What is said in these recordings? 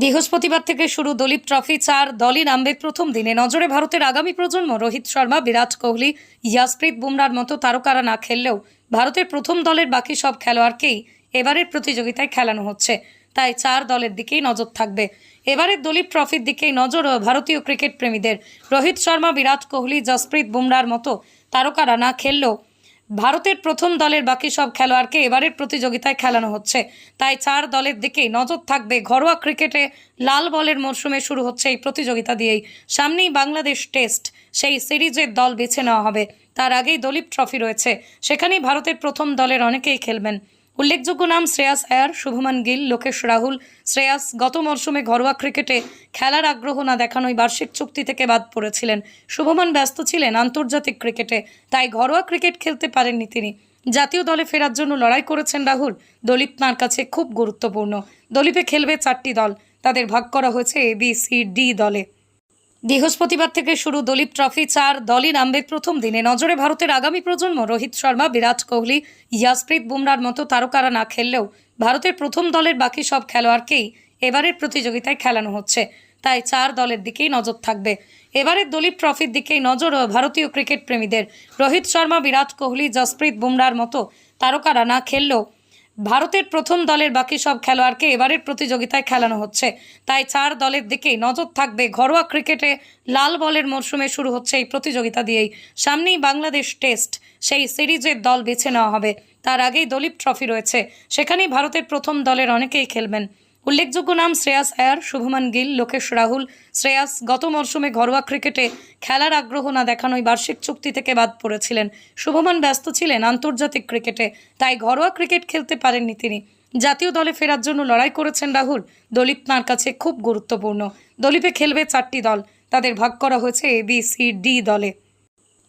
বৃহস্পতিবার থেকে শুরু দলীপ ট্রফি চার দলই নামবে প্রথম দিনে। নজরে ভারতের আগামী প্রজন্ম, রোহিত শর্মা, বিরাট কোহলি, ইয়াসপ্রীত বুমরার মতো তারকারা না খেললেও ভারতের প্রথম দলের বাকি সব খেলোয়াড়কেই এবারের প্রতিযোগিতায় খেলানো হচ্ছে। তাই চার দলের দিকেই নজর থাকবে। এবারের দলীপ ট্রফির দিকেই নজর ভারতীয় ক্রিকেট প্রেমীদের। রোহিত শর্মা, বিরাট কোহলি জসপ্রীত বুমরার মতো তারকারা না খেললেও ভারতের প্রথম দলের বাকি সব খেলোয়াড়কে এবারের প্রতিযোগিতায় খেলানো হচ্ছে। তাই চার দলের দিকেই নজর থাকবে ঘরোয়া ক্রিকেটে লাল বলের মরশুমে শুরু হচ্ছে এই প্রতিযোগিতা দিয়েই। সামনেই বাংলাদেশ টেস্ট, সেই সিরিজের দল বেছে নেওয়া হবে। তার আগেই দলীপ ট্রফি রয়েছে। সেখানেই ভারতের প্রথম দলের অনেকেই খেলবেন। উল্লেখযোগ্য নাম শ্রেয়াস আয়ার, শুভমান গিল, লোকেশ রাহুল। শ্রেয়াস গত মরশুমে ঘরোয়া ক্রিকেটে খেলার আগ্রহ না দেখানোই বার্ষিক চুক্তি থেকে বাদ পড়েছিলেন। শুভমান ব্যস্ত ছিলেন আন্তর্জাতিক ক্রিকেটে, তাই ঘরোয়া ক্রিকেট খেলতে পারেননি তিনি। জাতীয় দলে ফেরার জন্য লড়াই করেছেন রাহুল। দলীপ তাঁর কাছে খুব গুরুত্বপূর্ণ। দলীপে খেলবে চারটি দল। তাদের ভাগ করা হয়েছে এ, বি, সি, ডি দলে। বৃহস্পতিবার থেকে শুরু দলীপ ট্রফি চার দলই নামবে প্রথম দিনে। নজরে ভারতের আগামী প্রজন্ম রোহিত শর্মা, বিরাট কোহলি, ইয়াসপ্রীত বুমরার মতো তারকারা না খেললেও ভারতের প্রথম দলের বাকি সব খেলোয়াড়কেই এবারের প্রতিযোগিতায় খেলানো হচ্ছে। তাই চার দলের দিকেই নজর থাকবে। এবারের দলীপ ট্রফির দিকেই নজর ভারতীয় ক্রিকেট প্রেমীদের। রোহিত শর্মা, বিরাট কোহলি জসপ্রীত বুমরার মতো তারকারা না খেললেও ভারতের প্রথম দলের বাকি সব খেলোয়াড়কে এবারের প্রতিযোগিতায় খেলানো হচ্ছে। তাই চার দলের দিকেই নজর থাকবে ঘরোয়া ক্রিকেটে লাল বলের মরশুমে শুরু হচ্ছে এই প্রতিযোগিতা দিয়েই। সামনেই বাংলাদেশ টেস্ট, সেই সিরিজের দল বেছে নেওয়া হবে। তার আগেই দলীপ ট্রফি রয়েছে। সেখানেই ভারতের প্রথম দলের অনেকেই খেলবেন। উল্লেখযোগ্য নাম শ্রেয়াস আয়ার, শুভমান গিল, লোকেশ রাহুল। শ্রেয়াস গত মরশুমে ঘরোয়া ক্রিকেটে খেলার আগ্রহ না দেখানোই বার্ষিক চুক্তি থেকে বাদ পড়েছিলেন। শুভমান ব্যস্ত ছিলেন আন্তর্জাতিক ক্রিকেটে, তাই ঘরোয়া ক্রিকেট খেলতে পারেননি তিনি। জাতীয় দলে ফেরার জন্য লড়াই করেছেন রাহুল। দলীপ তাঁর কাছে খুব গুরুত্বপূর্ণ। দলীপে খেলবে চারটি দল। তাদের ভাগ করা হয়েছে এ, বি, সি, ডি দলে।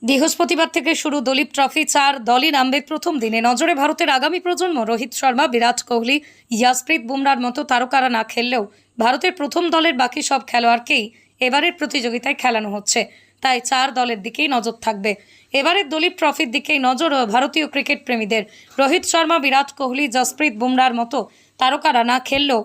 বৃহস্পতিবার থেকে শুরু দলীপ ট্রফি চার দলই নামবে প্রথম দিনে। নজরে ভারতের আগামী প্রজন্ম, রোহিত শর্মা, বিরাট কোহলি, ইয়াসপ্রীত বুমরার মতো তারকারা না খেললেও ভারতের প্রথম দলের বাকি সব খেলোয়াড়কেই এবারের প্রতিযোগিতায় খেলানো হচ্ছে। তাই চার দলের দিকেই নজর থাকবে। এবারের দলীপ ট্রফির দিকেই নজর ভারতীয় ক্রিকেট প্রেমীদের। রোহিত শর্মা, বিরাট কোহলি জসপ্রীত বুমরার মতো তারকারা না খেললেও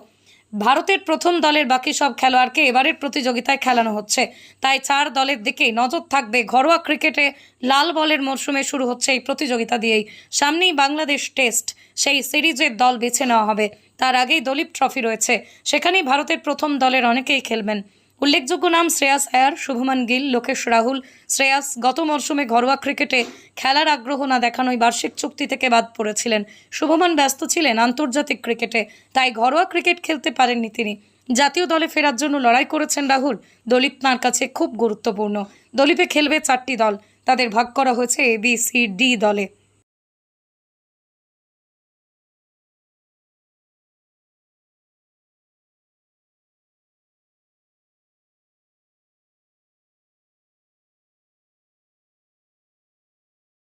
ভারতের প্রথম দলের বাকি সব খেলোয়াড়কে এবারের প্রতিযোগিতায় খেলানো হচ্ছে। তাই চার দলের দিকেই নজর থাকবে ঘরোয়া ক্রিকেটে লাল বলের মরশুমে শুরু হচ্ছে এই প্রতিযোগিতা দিয়েই। সামনেই বাংলাদেশ টেস্ট, সেই সিরিজের দল বেছে নেওয়া হবে। তার আগেই দলীপ ট্রফি রয়েছে। সেখানেই ভারতের প্রথম দলের অনেকেই খেলবেন। উল্লেখযোগ্য নাম শ্রেয়াস আয়ার, শুভমান গিল, লোকেশ রাহুল। শ্রেয়াস গত মরশুমে ঘরোয়া ক্রিকেটে খেলার আগ্রহ না দেখানোই বার্ষিক চুক্তি থেকে বাদ পড়েছিলেন। শুভমান ব্যস্ত ছিলেন আন্তর্জাতিক ক্রিকেটে, তাই ঘরোয়া ক্রিকেট খেলতে পারেননি তিনি। জাতীয় দলে ফেরার জন্য লড়াই করেছেন রাহুল। দলীপ তাঁর কাছে খুব গুরুত্বপূর্ণ। দলীপে খেলবে চারটি দল। তাদের ভাগ করা হয়েছে এ, বি, সি, ডি দলে।